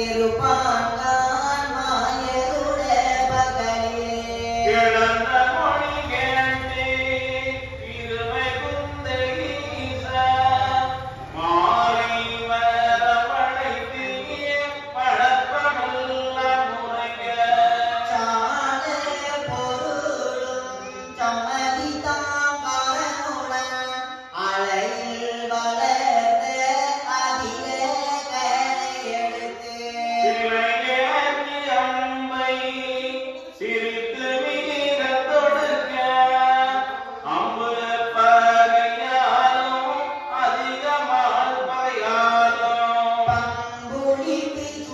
இருப்பான் மாயருடைய பகலிலே Alguém tem